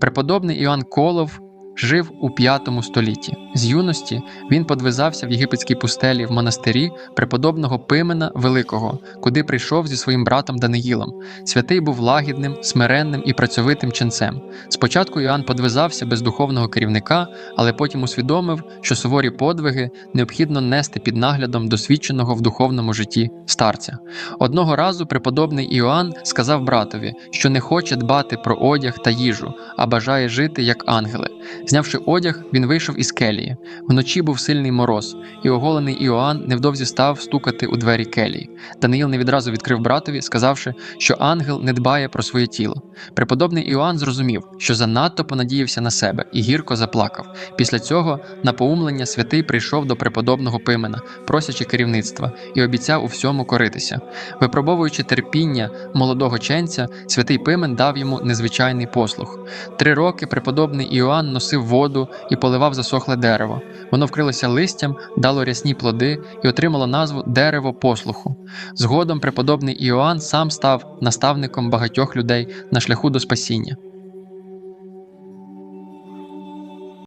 Преподобний Іоанн Колов жив у V столітті. З юності він подвизався в єгипетській пустелі в монастирі преподобного Пимена Великого, куди прийшов зі своїм братом Даниїлом. Святий був лагідним, смиренним і працьовитим ченцем. Спочатку Іоанн подвизався без духовного керівника, але потім усвідомив, що суворі подвиги необхідно нести під наглядом досвідченого в духовному житті старця. Одного разу преподобний Іоанн сказав братові, що не хоче дбати про одяг та їжу, а бажає жити як ангели. Знявши одяг, він вийшов із келії. Вночі був сильний мороз, і оголений Іоанн невдовзі став стукати у двері келії. Даниїл не відразу відкрив братові, сказавши, що ангел не дбає про своє тіло. Преподобний Іоанн зрозумів, що занадто понадіявся на себе і гірко заплакав. Після цього на поумлення святий прийшов до преподобного Пимена, просячи керівництва, і обіцяв у всьому коритися. Випробовуючи терпіння молодого ченця, святий Пимен дав йому незвичайний послух. Три роки преподобний Іоанн носив воду і поливав засохле дерево. Воно вкрилося листям, дало рясні плоди і отримало назву дерево послуху. Згодом преподобний Іоанн сам став наставником багатьох людей на шляху до спасіння.